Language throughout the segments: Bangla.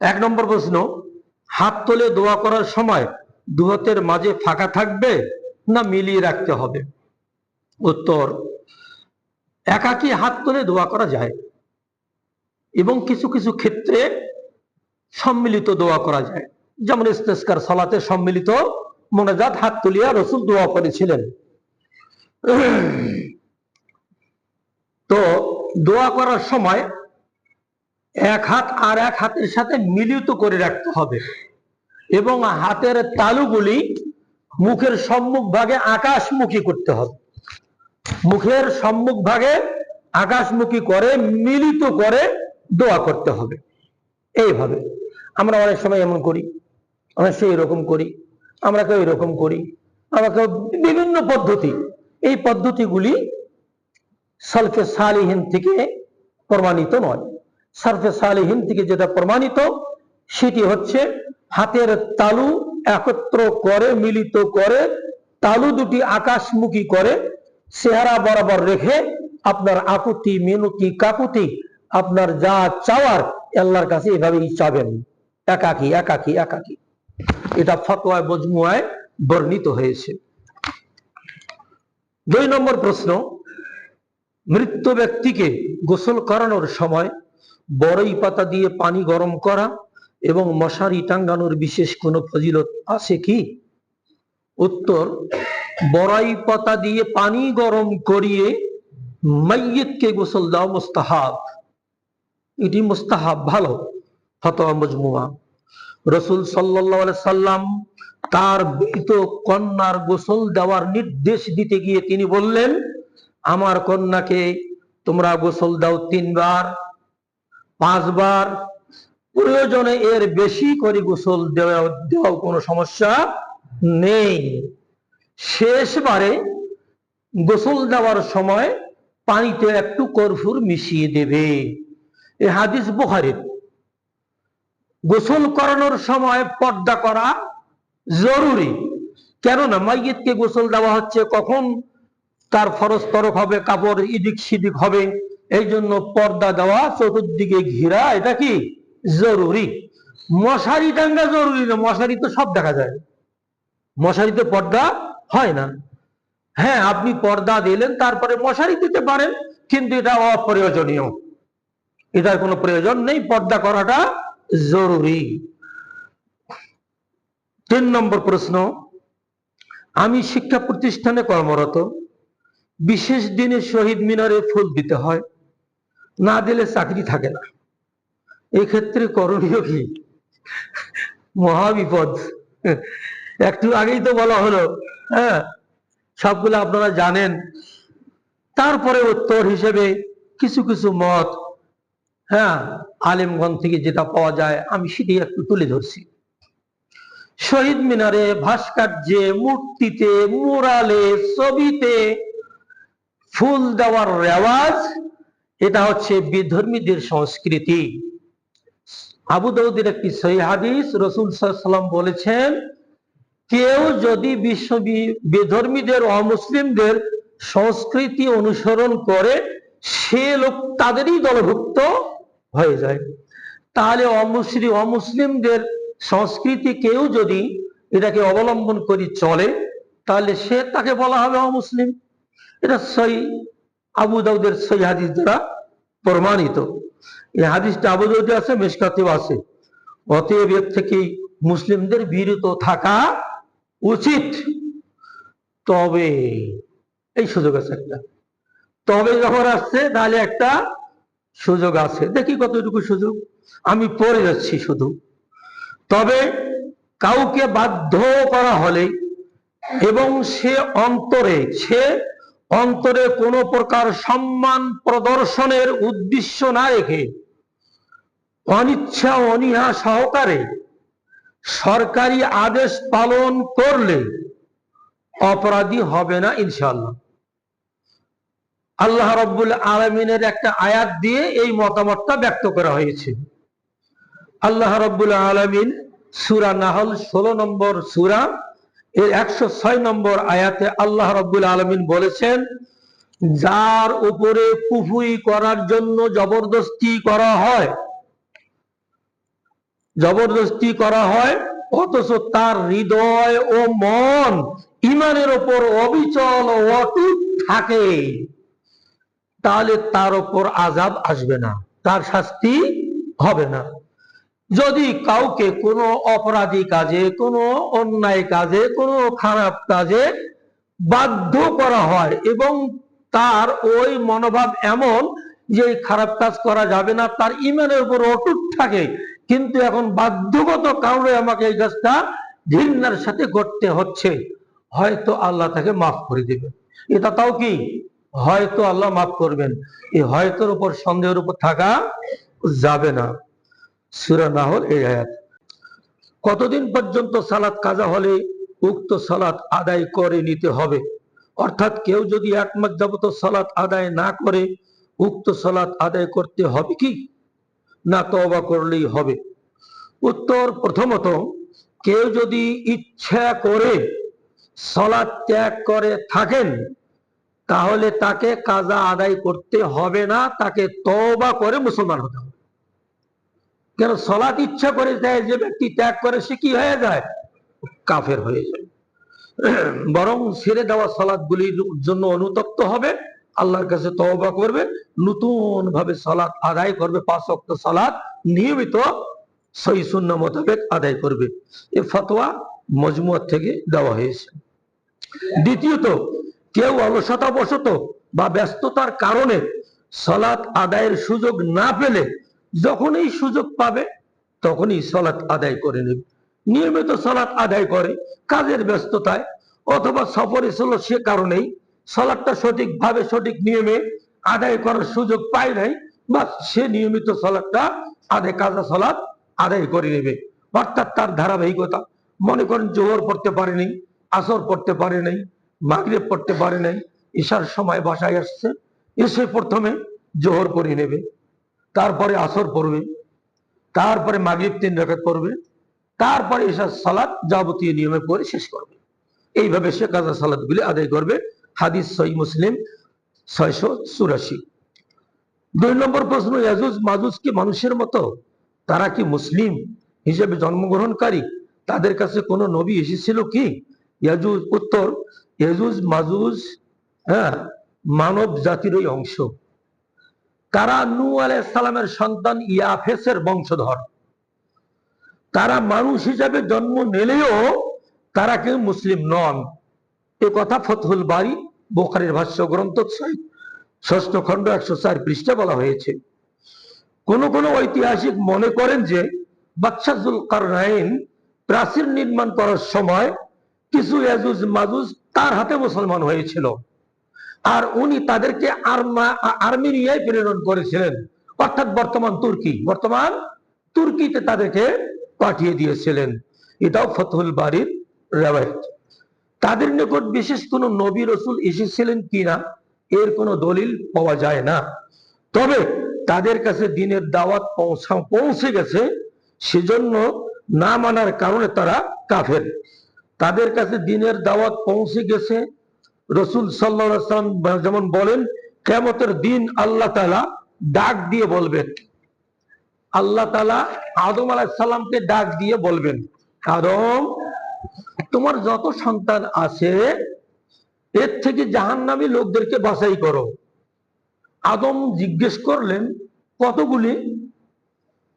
এক নম্বর প্রশ্ন, হাত তোলে দোয়া করার সময় দুহাতের মাঝে ফাঁকা থাকবে না মিলিয়ে রাখতে হবে? উত্তর, একাকি হাত তোলে দোয়া করা যায় এবং কিছু কিছু ক্ষেত্রে সম্মিলিত দোয়া করা যায়। যেমন ইস্তেস্কার, সালাতে সম্মিলিত মোনাজাত, হাত তুলিয়া রসুল দোয়া করেছিলেন। তো দোয়া করার সময় এক হাত আর এক হাতের সাথে মিলিত করে রাখতে হবে। এবং হাতের তালুগুলি মুখের সম্মুখ ভাগে আকাশমুখী করতে হবে। মুখের সম্মুখ ভাগে আকাশমুখী করে, মিলিত করে দোয়া করতে হবে। এইভাবে আমরা অনেক সময় এমন করি, আমরা সেই রকম করি, আমরা কেউ এরকম করি, আমরা কেউ বিভিন্ন পদ্ধতি। এই পদ্ধতিগুলি সালফে সালিহীন থেকে প্রমাণিত নয়। সালফে সালিহীন থেকে যেটা প্রমাণিত, সেটি হচ্ছে হাতের তালু একত্র করে, মিলিত করে, তালু দুটি আকাশমুখী করে, চেহারা বরাবর রেখে আপনার আকুতি, মিনতি, কাকুতি, আপনার যা চাওয়ার আল্লাহর কাছে এভাবেই চাবেন। একাকি একাকি একাকি। এটা ফতোয়ায় মজমুয়ায় বর্ণিত হয়েছে। দুই নম্বর প্রশ্ন মৃত্যু ব্যক্তিকে গোসল করানোর সময় বড়ই পাতা দিয়ে পানি গরম করা এবং মশারি টাঙ্গানোর বিশেষ কোনো ফজিলত আছে কি? উত্তর, বড়াই পাতা দিয়ে পানি গরম করিয়ে মাইয়িতকে গোসল দেওয়া মুস্তাহাব। এটি মুস্তাহাব, ভালো। ফতোয়া মজমুয়া রসুল সাল্লাহ সাল্লাম তার মৃত কন্যার গোসল দেওয়ার নির্দেশ দিতে গিয়ে তিনি বললেন, আমার কন্যাকে তোমরা গোসল দাও তিনবার। পাঁচবার প্রয়োজনে এর বেশি করে গোসল দেওয়া, দেওয়াও কোনো সমস্যা নেই। শেষবারে গোসল দেওয়ার সময় পানিতে একটু কর্ফুর মিশিয়ে দেবে। এ হাদিস বুখারির। গোসল করানোর সময় পর্দা করা জরুরি। কেননা মাইয়িতকে গোসল দেওয়া হচ্ছে কখন? তার ফরজ তরক হবে, কাপড় ইদিক সিদিক হবে। এই জন্য পর্দা দেওয়া, চতুর্দিকে ঘিরা, এটা কি? জরুরি। মশারি টাঙ্গা জরুরি না, মশারি তো সব দেখা যায়। মশারিতে পর্দা হয় না। হ্যাঁ আপনি পর্দা দিলেন, তারপরে মশারি দিতে পারেন, কিন্তু এটা অপ্রয়োজনীয়। এটার কোনো প্রয়োজন নেই, পর্দা করাটা জরুরি। তিন নম্বর প্রশ্ন, আমি শিক্ষা প্রতিষ্ঠানে কর্মরত। বিশেষ দিনে শহীদ মিনারে ফুল দিতে হয়। না দিলে চাকরি থাকে না। এক্ষেত্রে করণীয় কি? মহাবিপদ। একটু আগেই তো বলা হলো হ্যাঁ সবগুলো আপনারা জানেন। তারপরে উত্তর হিসেবে কিছু কিছু মত হ্যাঁ আলেমগঞ্জ থেকে যেটা পাওয়া যায়, আমি সেটি একটু তুলে ধরছি। শহীদ মিনারে ভাস্কর্যে, মূর্তিতে মুরালে ছবিতে ফুল দেওয়ার রেওয়াজ এটা হচ্ছে বিধর্মীদের সংস্কৃতি। আবু দাউদের একটি সহি হাদিস, রসুল সাল্লাম বলেছেন, কেউ যদি বিশ্ব বিধর্মীদের, অমুসলিমদের সংস্কৃতি অনুসরণ করে, সে লোক তাদেরই দলভুক্ত হয়ে যায়। তাহলে অমুসলিম অমুসলিমদের সংস্কৃতি কেউ যদি এটাকে অবলম্বন করে চলে, তাহলে সে তাকে বলা হবে অমুসলিম। এটা সই আবু দাউদের সেই হাদিস দ্বারা প্রমাণিত। এই হাদিসটা আবু দাউদে আছে, মেশকাতেও আছে। অতএব এর থেকে মুসলিমদের বিরত থাকা উচিত। তবে, এই সুযোগ আছে একটা। তবে যখন আসছে, তাহলে একটা সুযোগ আছে। দেখি কতটুকু সুযোগ। আমি পড়ে যাচ্ছি শুধু। তবে কাউকে বাধ্য করা হলে এবং সে অন্তরে, সে অন্তরে কোনো প্রকার সম্মান প্রদর্শনের উদ্দেশ্য না রেখে অনিচ্ছা অনিহা সহকারে সরকারি আদেশ পালন করলে অপরাধী হবে না ইনশাল্লাহ আল্লাহ রব্বুল আলমিনের একটা আয়াত দিয়ে এই মতামতটা ব্যক্ত করা হয়েছে। আল্লাহ রব্বুল আলমিন সুরা নাহল ষোলো নম্বর সুরা এর একশো ছয় নম্বর আয়াতে আল্লাহ রব্বুল আলমিন বলেছেন, যার উপরে কুফুই করার জন্য জবরদস্তি করা হয়, জবরদস্তি করা হয়, অথচ তার হৃদয় ও মন ইমানের ওপর অবিচল অটুট থাকে, তাহলে তার ওপর আজাব আসবে না, তার শাস্তি হবে না। যদি কাউকে কোনো অপরাধী কাজে, কোনো অন্যায় কাজে, কোনো খারাপ কাজে বাধ্য করা হয় এবং তার ওই মনোভাব এমন যে খারাপ কাজ করা যাবে না, তার ইমানের উপর অটুট থাকে, কিন্তু এখন বাধ্যগত কারণে আমাকে এই কাজটা ঘৃণার সাথে করতে হচ্ছে। হয়তো আল্লাহ তাকে মাফ করে দেবে এটা তাও কি? হয়তো আল্লাহ মাফ করবেন। এই হয়তোর উপর সন্দেহের উপর থাকা যাবে না। সুরা না হল এই আয়াত। কতদিন পর্যন্ত সালাত কাজা হলে উক্ত সালাত আদায় করে নিতে হবে? অর্থাৎ কেউ যদি এক মাস যাবত সালাত আদায় না করে, উক্ত সালাত আদায় করতে হবে কি? না, তওবা করলেই হবে। উত্তর, প্রথমত, কেউ যদি ইচ্ছা করে সলাদ ত্যাগ করে থাকেন, তাহলে তাকে কাজা আদায় করতে হবে না, তাকে তওবা করে মুসলমান হতে হবে। কেন সলাৎ ইচ্ছা করে দেয় যে ব্যক্তি ত্যাগ করে, সে কি হয়ে যায়? কাফের হয়ে যায়। বরং ছেড়ে দেওয়া সলাৎ গুলির জন্য অনুতপ্ত হবে, আল্লাহর কাছে তওবা করবে নতুন ভাবে সলাৎ আদায় করবে, পাঁচ অক্ট সলাৎ নিয়মিত সই শূন্য মোতাবেক আদায় করবে। এ ফতোয়া মজমুয়ার থেকে দেওয়া হয়েছে। দ্বিতীয়ত, কেউ অলসতা বশত বা ব্যস্ততার কারণে সলাৎ আদায়ের সুযোগ না পেলে যখনই সুযোগ পাবে, তখনই সলাৎ আদায় করে নেবে। নিয়মিত সলাৎ আদায় করে কাজের ব্যস্ততায় অথবা সফরে ছিল সে কারণেই সলাৎটা সঠিকভাবে সঠিক নিয়মে আদায় করার সুযোগ পায় নাই বা সে নিয়মিত সলাৎটা আদায় কাজা সলাৎ আদায় করে নেবে। অর্থাৎ তার ধারাবাহিকতা। মনে করেন জোহর পড়তে পারেনি আসর পড়তে পারে নাই, মাগরেব পড়তে পারে নাই, ঈশার সময় বাসায় আসছে, এসে প্রথমে জোহর পড়ে নেবে। তারপরে আসর পড়বে, তারপরে মাগরিব তিন রেখাত পড়বে, তারপরে এসব সালাদ যাবতীয় নিয়মে পড়ে শেষ করবে। এইভাবে সে কাজা সালাদ গুলি আদায় করবে। হাদিস সই মুসলিম, ছয়শো চুরাশি। দুই নম্বর প্রশ্ন, ইয়াজুজ মাজুজ কি মানুষের মতো? তারা কি মুসলিম হিসেবে জন্মগ্রহণকারী? তাদের কাছে কোনো নবী এসেছিল কি? ইয়াজুজ উত্তর, ইয়াজুজ মাজুজ হ্যাঁ মানব জাতিরই অংশ। তারা নু আলাইসালামের সন্তান ইয়াফেসের বংশধর। তারা মানুষ হিসাবে জন্ম নিলেও তারা কেউ মুসলিম নন। এ কথা ফতহুল বাড়ি বোখারের ভাষ্য গ্রন্থ ষষ্ঠ খণ্ড একশো চার পৃষ্ঠা বলা হয়েছে। কোন কোন ঐতিহাসিক মনে করেন যে বাদশাহুল কারনাইন প্রাচীর নির্মাণ করার সময় কিছু ইয়াজুজ মাজুজ তার হাতে মুসলমান হয়েছিল। আর উনি তাদেরকে আর্মেনিয়ায় প্রেরণ করেছিলেন। অর্থাৎ বর্তমান তুর্কি। বর্তমান তুর্কিতে তাদেরকে পাঠিয়ে দিয়েছিলেন। এটাও ফতহুল বাড়ির রেওয়ায়ত। তাদের নিকট বিশেষ কোন নবী রসুল এসেছিলেন কিনা, এর কোনো দলিল পাওয়া যায় না। তবে তাদের কাছে দিনের দাওয়াত পৌঁছা, পৌঁছে গেছে, সেজন্য না মানার কারণে তারা কাফের। তাদের কাছে দিনের দাওয়াত পৌঁছে গেছে রসুল সাল্লাম যেমন বলেন কেমতের দিন আল্লাহ তালা ডাক দিয়ে বলবেন। আল্লাহ তালা আদম আলাহিসাল্লামকে ডাক দিয়ে বলবেন, কারণ তোমার যত সন্তান আছে, এর থেকে জাহান্নামী লোকদেরকে বাছাই করো। আদম জিজ্ঞেস করলেন, কতগুলি?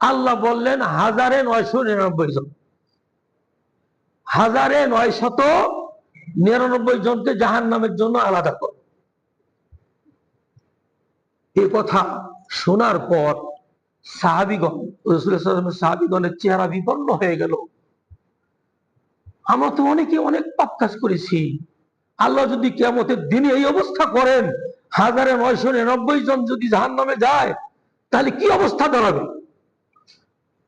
আল্লাহ বললেন, হাজারে নয়শো নিরানব্বই জন। হাজারে নয় শত নিরানব্বই জনকে জাহান নামের জন্য আলাদা করো। এ কথা শোনার পর সাহাবিগণ সাহাবিগণের চেহারা বিপন্ন হয়ে গেল। আমরা তো অনেকে অনেক পাপ কাজ করেছি। আল্লাহ যদি কেমতের দিনে এই অবস্থা করেন, হাজারে নয়শো নিরানব্বই জন যদি জাহান নামে যায়, তাহলে কি অবস্থা দাঁড়াবে?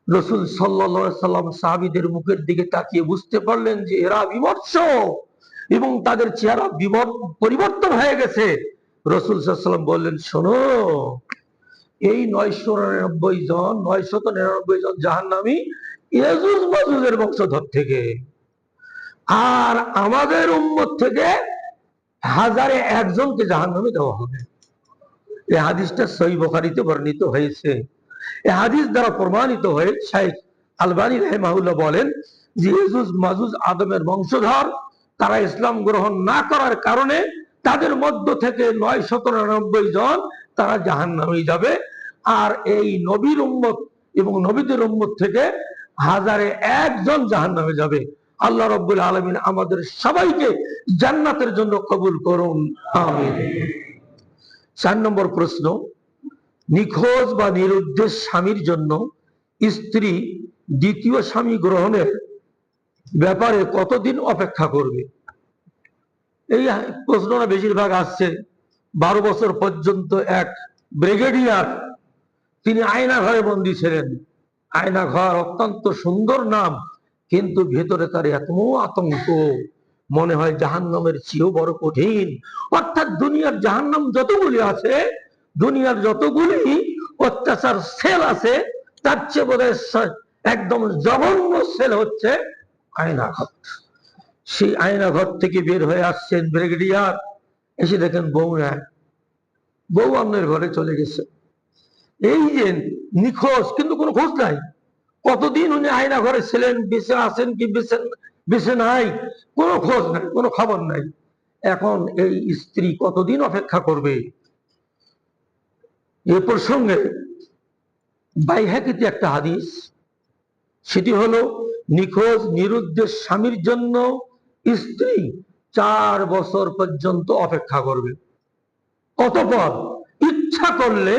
রসুল সাল্লা সাল্লাম সাহাবিদের মুখের দিকে তাকিয়ে বুঝতে পারলেন যে এরা বিমর্ষ। এবং তাদের চেহারা পরিবর্তন হয়ে গেছে। রসুল সাল্লাম বললেন, শোনো, এই নয়শো নিরানব্বই জন, নয়শত নিরানব্বই জন জাহান নামি ইয়াজুজ মাজুজের বংশধর থেকে। আর আমাদের উম্মত থেকে হাজারে একজনকে জাহান নামে দেওয়া হবে। এই হাদিসটা সই বখারিতে বর্ণিত হয়েছে। এই হাদিস দ্বারা প্রমাণিত হয়ে শেখ আলবানী রহমাহুল্লাহ বলেন যে ইয়েজুজ মাজুজ আদমের বংশধর তারা ইসলাম গ্রহণ না করার কারণে তাদের মধ্য থেকে নয় নিরানব্বই জন তারা জাহান নামে যাবে। আর এই নবীর উম্মত এবং নবীদের উম্মত থেকে হাজারে একজন জাহান নামে যাবে। আল্লাহ রব্বুল আলমিন আমাদের সবাইকে জান্নাতের জন্য কবুল করুন। আমিন। চার নম্বর প্রশ্ন, নিখোঁজ বা নিরুদ্দেশ স্বামীর জন্য স্ত্রী দ্বিতীয় স্বামী গ্রহণের ব্যাপারে কতদিন অপেক্ষা করবে? এই প্রশ্নটা বেশিরভাগ আসছে বারো বছর পর্যন্ত এক ব্রিগেডিয়ার, তিনি আয়না ঘরে বন্দী ছিলেন। আয়না ঘর অত্যন্ত সুন্দর নাম, কিন্তু ভেতরে তার এত আতঙ্ক, মনে হয় জাহান্নামের চেয়েও বড় কঠিন। অর্থাৎ দুনিয়ার জাহান্নাম যতগুলি আছে, দুনিয়ার যতগুলি অত্যাচার সেল আছে, তার চেয়ে বোধ একদম জঘন্য সেল হচ্ছে আয়না ঘর সেই আয়না ঘর থেকে বের হয়ে আসছেন ব্রিগেডিয়ার। এসে দেখেন বউ নেয় বউ আপনার ঘরে চলে গেছে। এই যে নিখোঁজ, কিন্তু কোনো খোঁজ নাই। কতদিন উনি আয়না ঘরে ছিলেন, বেঁচে আছেন কি বেঁচে বেঁচে নাই, কোনো খোঁজ নাই, কোনো খবর নাই। এখন এই স্ত্রী কতদিন অপেক্ষা করবে? এ প্রসঙ্গে বাইহাকিতে একটা হাদিস, সেটি হলো নিখোঁজ, নিরুদ্দেশ স্বামীর জন্য স্ত্রী চার বছর পর্যন্ত অপেক্ষা করবে। অতপর ইচ্ছা করলে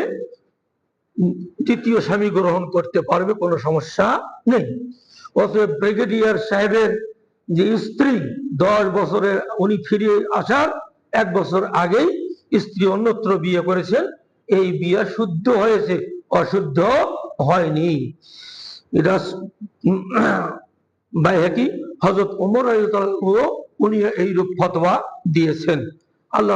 তৃতীয় স্বামী গ্রহণ করতে পারবে, কোনো সমস্যা নেই। অতএব ব্রিগেডিয়ার সাহেবের যে স্ত্রী, দশ বছরের, উনি ফিরে আসার এক বছর আগেই স্ত্রী অন্যত্র বিয়ে করেছেন। এই বিয়ে শুদ্ধ হয়েছে, অশুদ্ধ হয়নি। এটা বাইহাকি হজরত আনহু উনি এইরূপ ফতোয়া দিয়েছেন। আল্লাহ